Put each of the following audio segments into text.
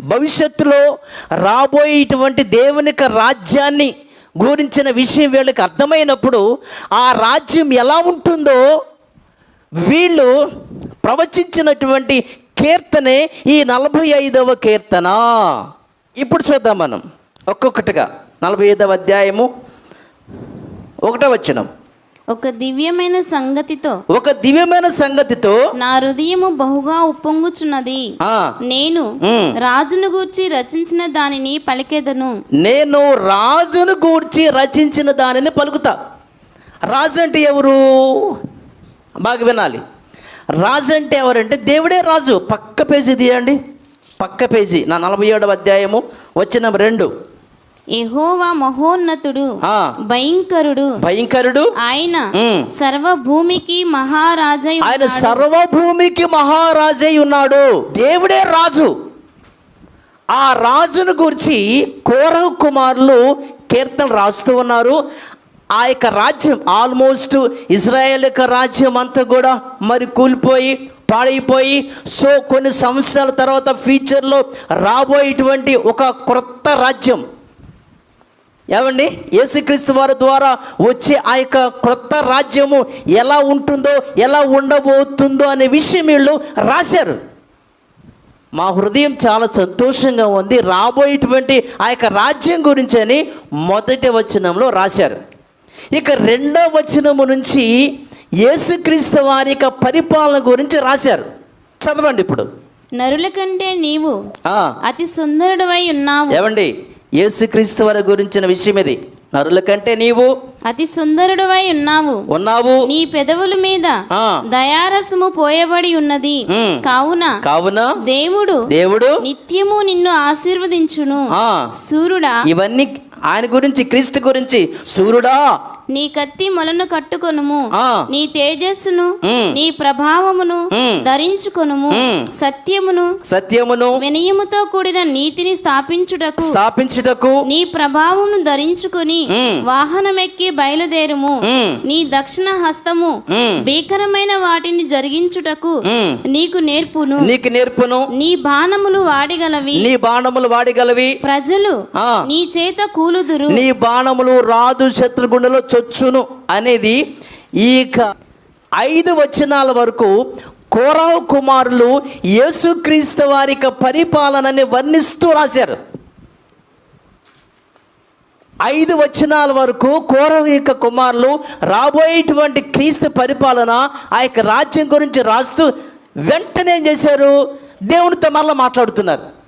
భవిష్యత్తులో రాబోయేటువంటి దేవుని యొక్క రాజ్యాన్ని గురించిన విషయం వీళ్ళకి అర్థమైనప్పుడు ఆ రాజ్యం ఎలా ఉంటుందో వీళ్ళు ప్రవచించినటువంటి కీర్తనే ఈ నలభై ఐదవ కీర్తన. ఇప్పుడు చూద్దాం మనం ఒక్కొక్కటిగా. నలభై ఐదవ అధ్యాయము ఒకటో వచనం. ఒక దివ్యమైన సంగతితో ఒక దివ్యమైన సంగతితో నా హృదయము బహుగా ఉప్పొంగుచున్నది. నేను. రాజును గూర్చి రచించిన దానిని పలికెదను. నేను రాజును గూర్చి రచించిన దానిని పలుకుతా. రాజు అంటే ఎవరు? బాగా వినాలి. రాజు అంటే ఎవరంటే దేవుడే రాజు. పక్క పేజీ తీయండి. పక్క పేజీ. నా నలభై ఏడవ అధ్యాయము వచ్చిన రెండు. యెహోవా మహోన్నతుడు ఆ, భయంకరుడు. భయంకరుడు? ఆయన ఉమ్. సర్వభూమికి మహారాజై ఆయన ఉన్నాడు. సర్వభూమికి మహారాజై ఉన్నాడు. దేవుడే రాజు. ఆ రాజును గురించి కోరహు కుమారులు కీర్తనలు రాస్తూ ఉన్నారు. ఆ యొక్క రాజ్యం ఆల్మోస్ట్ ఇజ్రాయెల్ యొక్క రాజ్యం అంతా కూడా మరి కూలిపోయి పాడైపోయి సో కొన్ని సంవత్సరాల తర్వాత ఫ్యూచర్లో రాబోయేటువంటి ఒక క్రొత్త రాజ్యం. ఏమండి? యేసుక్రీస్తు వారి ద్వారా వచ్చే ఆ యొక్క క్రొత్త రాజ్యము ఎలా ఉంటుందో ఎలా ఉండబోతుందో అనే విషయం వీళ్ళు రాశారు. మా హృదయం చాలా సంతోషంగా ఉంది. రాబోయేటువంటి ఆ యొక్క రాజ్యం గురించి అని మొదటి వచనంలో రాశారు. ఇక రెండో వచనము నుంచి యేసుక్రీస్తు వారి యొక్క పరిపాలన గురించి రాశారు. చదవండి ఇప్పుడు. నరుల కంటే నీవు అతి సుందరుడవై ఉన్నావు. ఏమండి? యేసుక్రీస్తు వారి గురించిన విషయం ఇది. నరుల కంటే నీవు అతి సుందరుడవై ఉన్నావు. ఉన్నావు. నీ పెదవుల మీద దయారసము పోయబడి ఉన్నది. కావున కావున దేవుడు దేవుడు నిత్యము నిన్ను ఆశీర్వదించును. ఆ. సూర్యుడా. ఇవన్నీ ఆయన గురించి క్రీస్తు గురించి సూర్యుడా నీ కత్తి మొలను కట్టుకొనుము. నీ తేజస్సును. నీ ప్రభావమును. ధరించుకొనుము. సత్యమును సత్యమును వినయముతో కూడిన నీతిని స్థాపించుటకు స్థాపించుటకు నీ ప్రభావమును ధరించుకుని. వాహనమెక్కి బయలుదేరుము. నీ దక్షిణ హస్తము భీకరమైన వాటిని జరిగించుటకు. నీకు నేర్పును. నీకు నేర్పును. నీ బాణములు వాడిగలవి. నీ బాణములు వాడిగలవి. ప్రజలు ఆ. నీ చేత కూలుదురు. నీ బాణములు రాదు శత్రుగుండెలో వచ్చును అనేది ఈ ఐదు వచనాల వరకు కోరావు కుమారులు యేసుక్రీస్తు వారి యొక్క పరిపాలనని వర్ణిస్తూ రాశారు. ఐదు వచనాల వరకు కోరవ యొక్క కుమారులు రాబోయేటువంటి క్రీస్తు పరిపాలన ఆ యొక్క రాజ్యం గురించి రాస్తూ వెంటనే ఏం చేశారు? దేవునితో మరలా మాట్లాడుతున్నారు.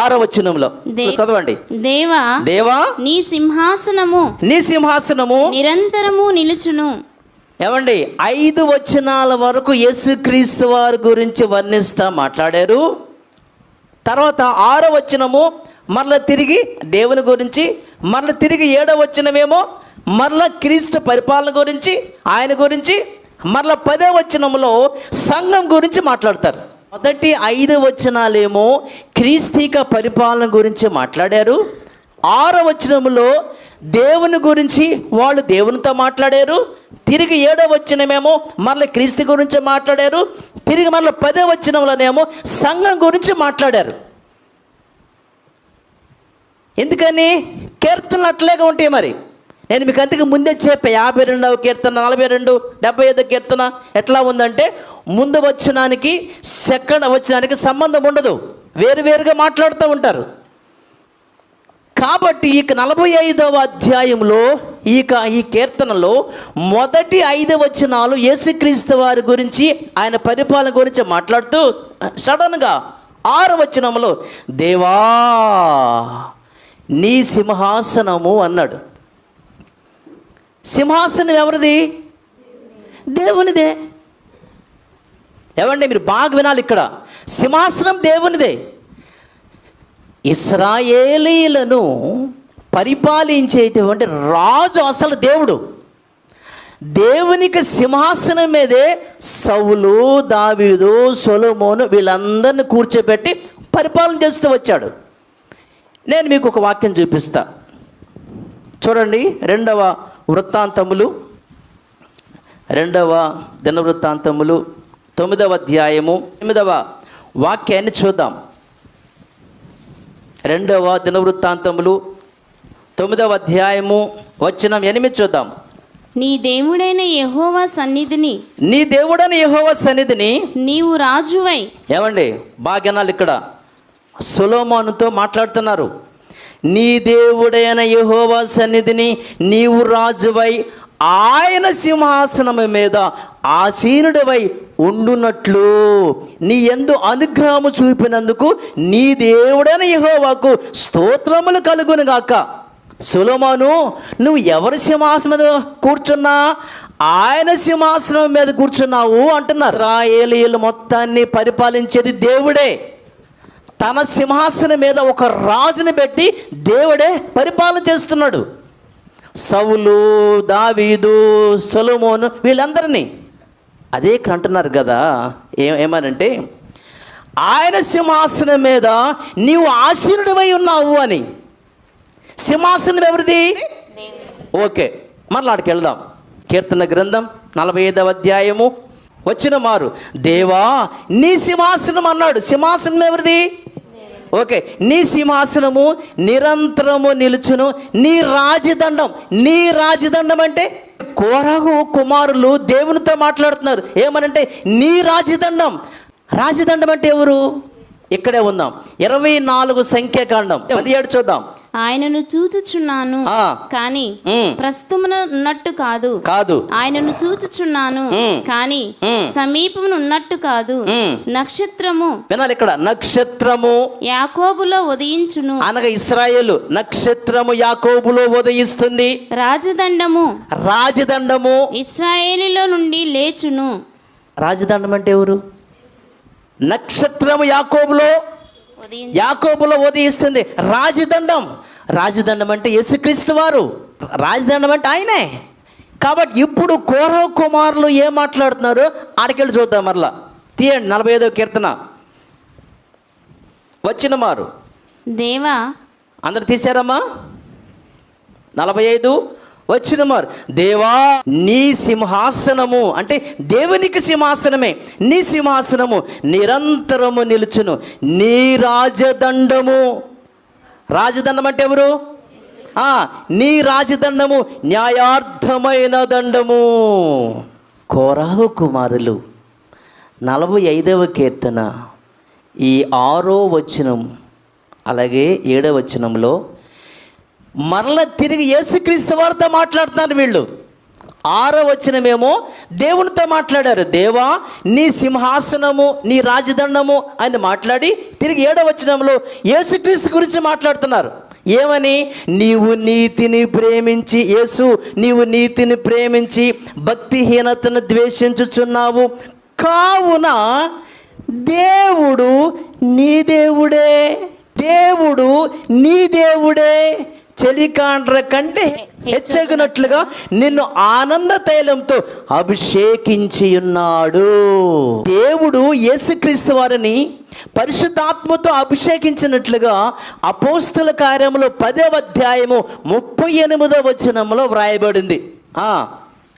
ఆరో వచనంలో చదవండి. దేవా దేవా నీ సింహాసనము నీ సింహాసనము నిరంతరము నిలుచును. ఏమండి ఐదు వచనాల వరకు యేసుక్రీస్తు వారి గురించి వర్ణిస్తా మాట్లాడారు. తర్వాత ఆరో వచనము మరల తిరిగి దేవుని గురించి మరల తిరిగి ఏడో వచనమేమో మరల క్రీస్తు పరిపాలన గురించి ఆయన గురించి మరల పదో వచనంలో సంఘం గురించి మాట్లాడతారు. మొదటి ఐదు వచనాలేమో క్రీస్తీక పరిపాలన గురించి మాట్లాడారు. ఆరో వచనములో దేవుని గురించి వాళ్ళు దేవునితో మాట్లాడారు. తిరిగి ఏడో వచనమేమో మరల క్రీస్తు గురించి మాట్లాడారు. తిరిగి మరల పదో వచనంలోనేమో సంఘం గురించి మాట్లాడారు. ఎందుకని? కీర్తనలు అట్లేగా ఉంటాయి మరి. నేను మీకు అంతకు ముందే చెప్పా యాభై రెండవ కీర్తన నలభై రెండు డెబ్బై ఐదు కీర్తన ఎట్లా ఉందంటే ముందు వచ్చినానికి సెకండ్ వచ్చినానికి సంబంధం ఉండదు. వేరు వేరుగా మాట్లాడుతూ ఉంటారు. కాబట్టి ఇక నలభై ఐదవ అధ్యాయంలో ఇక ఈ కీర్తనలో మొదటి ఐదు వచనాలు యేసుక్రీస్తు వారి గురించి ఆయన పరిపాలన గురించి మాట్లాడుతూ సడన్గా ఆరు వచనంలో దేవా నీ సింహాసనము అన్నాడు. సింహాసనం ఎవరిది? దేవునిదే. ఏమండి మీరు బాగా వినాలి ఇక్కడ. సింహాసనం దేవునిదే. ఇస్రాయేలీలను పరిపాలించేటువంటి రాజు అసలు దేవుడు. దేవునికి సింహాసనం మీదే సౌలు దావీదు సొలమోను వీళ్ళందరిని కూర్చోబెట్టి పరిపాలన చేస్తూ వచ్చాడు. నేను మీకు ఒక వాక్యం చూపిస్తా. చూడండి రెండవ వృత్తాంతములు. రెండవ దినవృత్తాంతములు. తొమ్మిదవ అధ్యాయము ఎనిమిదవ వాక్యాన్ని చూద్దాం. రెండవ దినవృత్తాంతములు తొమ్మిదవ అధ్యాయము వచ్చిన ఎనిమిది చూద్దాం. నీ దేవుడైన యెహోవా సన్నిధిని నీ దేవుడని యెహోవ సన్నిధిని నీవు రాజువై. ఏమండి బాగ్యనాలు ఇక్కడ. సులోమానుతో మాట్లాడుతున్నారు. నీ దేవుడైన యెహోవా సన్నిధిని నీవు రాజువై. ఆయన సింహాసనము మీద ఆసీనుడివై ఉండునట్లు. నీ ఎందు అనుగ్రహము చూపినందుకు నీ దేవుడైన యహోవాకు స్తోత్రములు కలుగును గాక. సులమాను నువ్వు ఎవరి సింహాసనం మీద కూర్చున్నా? ఆయన సింహాసనం మీద కూర్చున్నావు అంటున్నారు. ఇస్రాయేలీయులు మొత్తాన్ని పరిపాలించేది దేవుడే. తన సింహాసనం మీద ఒక రాజుని పెట్టి దేవుడే పరిపాలన చేస్తున్నాడు. సౌలు దావీదు సొలమోను వీళ్ళందరినీ. అదే ఇక్కడ అంటున్నారు కదా. ఏ ఏమనంటే ఆయన సింహాసనం మీద నీవు ఆసీనుడివై ఉన్నావు అని. సింహాసనం ఎవరిది? ఓకే మరలాడికి వెళ్దాం. కీర్తన గ్రంథం నలభై ఐదవ అధ్యాయము. వచ్చిన మారు దేవా నీ సింహాసనం అన్నాడు. సింహాసనం ఎవరిది? ఓకే నీ సింహాసనము నిరంతరము నిలుచును నీ రాజదండం నీ రాజదండం అంటే కోరాగు కుమారులు దేవునితో మాట్లాడుతున్నారు. ఏమనంటే నీ రాజదండం. రాజదండం అంటే ఎవరు? ఇక్కడే ఉందాం ఇరవై నాలుగు సంఖ్యాకాండం. పదిహేడు చూద్దాం. ఆయనను చూచుచున్నాను. కానీ. ప్రస్తుతమున ఉన్నట్టు కాదు. కాదు. ఆయనను చూచుచున్నాను. కానీ. సమీపమున ఉన్నట్టు కాదు. నక్షత్రము. వినాలి ఇక్కడ నక్షత్రము యాకోబులో ఉదయించును. అనగా ఇస్రాయేలు నక్షత్రము యాకోబులో ఉదయిస్తుంది. రాజదండము. రాజదండము. ఇస్రాయేలీలో నుండి లేచును. రాజదండం అంటే ఎవరు? నక్షత్రము యాకోబులో యాకోబులో ఉదయిస్తుంది రాజదండం. రాజదండం అంటే యేసుక్రీస్తు వారు. రాజదండం అంటే ఆయనే. కాబట్టి ఇప్పుడు కోరవ కుమారులు ఏం మాట్లాడుతున్నారు? ఆడికెళ్ళి చూద్దాం మరలా. తీయండి నలభై ఐదో కీర్తన. వచ్చిన మారు దేవా. అందరు తీశారమ్మా. నలభై ఐదు వచ్చిన మారు దేవా నీ సింహాసనము అంటే దేవునికి సింహాసనమే నీ సింహాసనము నిరంతరము నిలుచును నీ రాజదండము. రాజదండం అంటే ఎవరు? ఆ, నీ రాజదండము న్యాయార్థమైన దండము. కోరాహు కుమారులు నలభై ఐదవ కీర్తన ఈ ఆరో వచనం అలాగే ఏడవ వచనంలో మరల తిరిగి యేసుక్రీస్తు వారితో మాట్లాడుతున్నారు వీళ్ళు. ఆరో వచ్చినమేమో దేవునితో మాట్లాడారు. దేవా నీ సింహాసనము నీ రాజదండము అని మాట్లాడి తిరిగి ఏడో వచ్చినంలో యేసుక్రీస్తు గురించి మాట్లాడుతున్నారు. ఏమని? నీవు నీతిని ప్రేమించి యేసు నీవు నీతిని ప్రేమించి భక్తిహీనతను ద్వేషించుచున్నావు. కావున దేవుడు నీ దేవుడే. దేవుడు నీ దేవుడే. చెలికాండ్ర కంటే హెచ్చగినట్లుగా నిన్ను ఆనంద తైలంతో అభిషేకించి ఉన్నాడు దేవుడు యేసుక్రీస్తు వారిని పరిశుద్ధాత్మతో అభిషేకించినట్లుగా అపోస్తుల కార్యములో పదవ అధ్యాయము ముప్పై ఎనిమిదో వచనంలో వ్రాయబడింది. ఆ,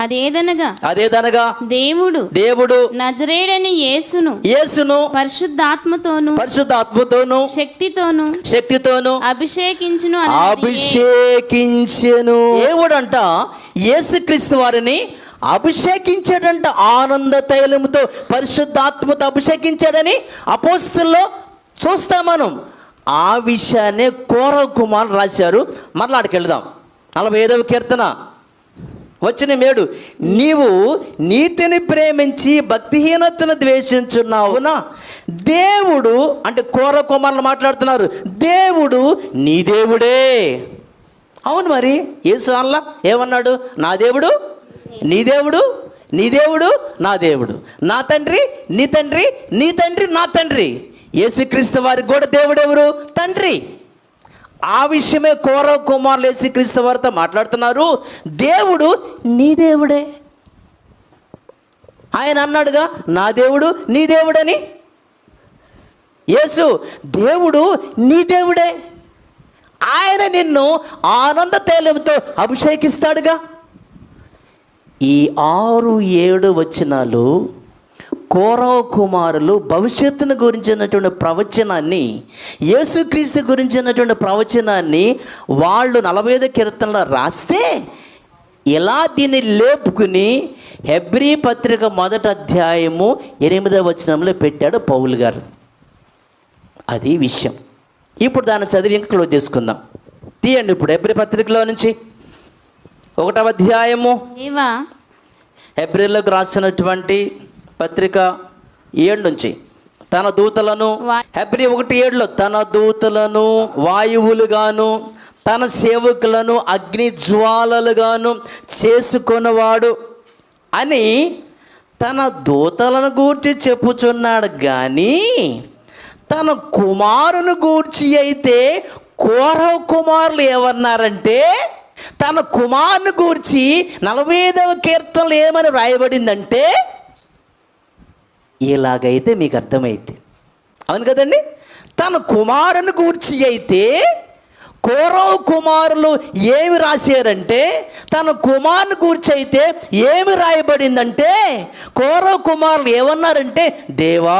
అదేదనగా? అదేదనగా? దేవుడు దేవుడు నజరేడని యేసును యేసును పరిశుద్ధాత్మతోను పరిశుద్ధాత్మతోను శక్తితోను శక్తితోను అభిషేకించును అభిషేకించెను. దేవుడంట యేసుక్రీస్తు వారిని అభిషేకించాడంట. ఆనంద తైలముతో పరిశుద్ధాత్మతో అభిషేకించాడని అపోస్తుల్లో చూస్తాం మనం. ఆ విషయాన్ని కోర కుమార్ రాశారు. మరలా అక్కడికి వెళ్దాం నలభై ఐదవ కీర్తన. వచ్చిన మేడు నీవు నీతిని ప్రేమించి భక్తిహీనతను ద్వేషించున్నావునా దేవుడు అంటే కోర కుమారులు మాట్లాడుతున్నారు దేవుడు నీ దేవుడే. అవును మరి యేసు అల్ల ఏమన్నాడు? నా దేవుడు నీ దేవుడు నీ దేవుడు నా దేవుడు. నా తండ్రి నీ తండ్రి నీ తండ్రి నా తండ్రి. యేసుక్రీస్తు వారికి కూడా దేవుడెవరు? తండ్రి. ఆ విషయమే కోర కుమారులు యేసుక్రీస్తు వారితో మాట్లాడుతున్నారు. దేవుడు నీ దేవుడే. ఆయన అన్నాడుగా నా దేవుడు నీ దేవుడని. యేసు దేవుడు నీ దేవుడే. ఆయన నిన్ను ఆనంద తైలంతో అభిషేకిస్తాడుగా. ఈ ఆరు ఏడు వచ్చినాలు కోరవ కుమారులు భవిష్యత్తును గురించినటువంటి ప్రవచనాన్ని యేసుక్రీస్తు గురించినటువంటి ప్రవచనాన్ని వాళ్ళు నలభై ఐదు కీర్తనలో రాస్తే ఇలా దీన్ని లేపుకుని హెబ్రీ పత్రిక మొదటి అధ్యాయము ఎనిమిదవ వచనంలో పెట్టాడు పౌలు గారు. అది విషయం. ఇప్పుడు దాన్ని చదివి ఇంకా క్లోజ్ చేసుకుందాం. తీయండి ఇప్పుడు హెబ్రి పత్రికలో నుంచి. ఒకటవ అధ్యాయము. హెబ్రిలకు రాసినటువంటి పత్రిక ఏడు నుంచి తన దూతలను హెబ్రి ఒకటి ఏడులో తన దూతలను వాయువులుగాను తన సేవకులను అగ్ని జ్వాలలుగాను చేసుకొనవాడు అని తన దూతలను గూర్చి చెప్పుచున్నాడు. కానీ తన కుమారుని గూర్చి అయితే కోరవ కుమారులు ఏమన్నారంటే తన కుమారుని గూర్చి నలభై ఐదవ కీర్తనలు ఏమని వ్రాయబడిందంటే ఇలాగైతే మీకు అర్థమైతే. అవును కదండి? తన కుమారుని గూర్చి అయితే కౌరవ కుమారులు ఏమి రాశారంటే తన కుమారుని గూర్చి అయితే ఏమి రాయబడిందంటే కౌరవ కుమారులు ఏమన్నారంటే దేవా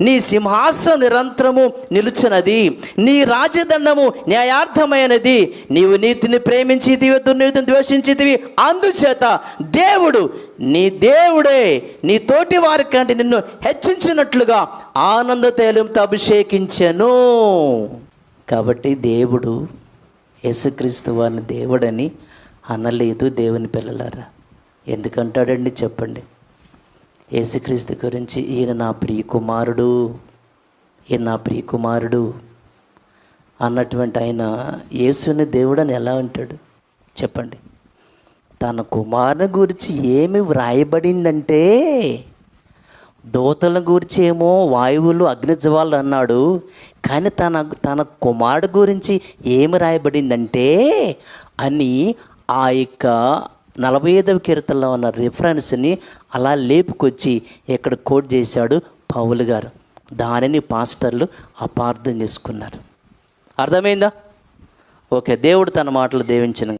నీ సింహాసనం నిరంతరము నిలుచున్నది నీ రాజదండము న్యాయార్థమైనది. నీవు నీతిని ప్రేమించితివి దుర్నీతిని ద్వేషించితివి అందుచేత దేవుడు నీ దేవుడే నీ తోటి వారి కంటే నిన్ను హెచ్చించినట్లుగా ఆనంద తైలంతో అభిషేకించను. కాబట్టి దేవుడు యేసుక్రీస్తు వారిని దేవుడని అనలేదు దేవుని పిల్లలారా. ఎందుకంటాడండి చెప్పండి. యేసుక్రీస్తు గురించి ఈయన నా ప్రియ కుమారుడు ఈయన నా ప్రియ కుమారుడు అన్నటువంటి ఆయన యేసుని దేవుడని ఎలా అంటాడు? చెప్పండి. తన కుమారుని గురించి ఏమి వ్రాయబడిందంటే దోతల గురించి ఏమో వాయువులు అగ్నిజ్వాలు అన్నాడు. కానీ తన తన కుమారుడు గురించి ఏమి రాయబడిందంటే అని ఆ యొక్క నలభై ఐదవ కీర్తనలో ఉన్న రిఫరెన్స్ని అలా లేపుకొచ్చి ఇక్కడ కోట్ చేశాడు పౌలు గారు. దానిని పాస్టర్లు అపార్థం చేసుకున్నారు. అర్థమైందా? ఓకే దేవుడు తన మాటలు దేవించిన.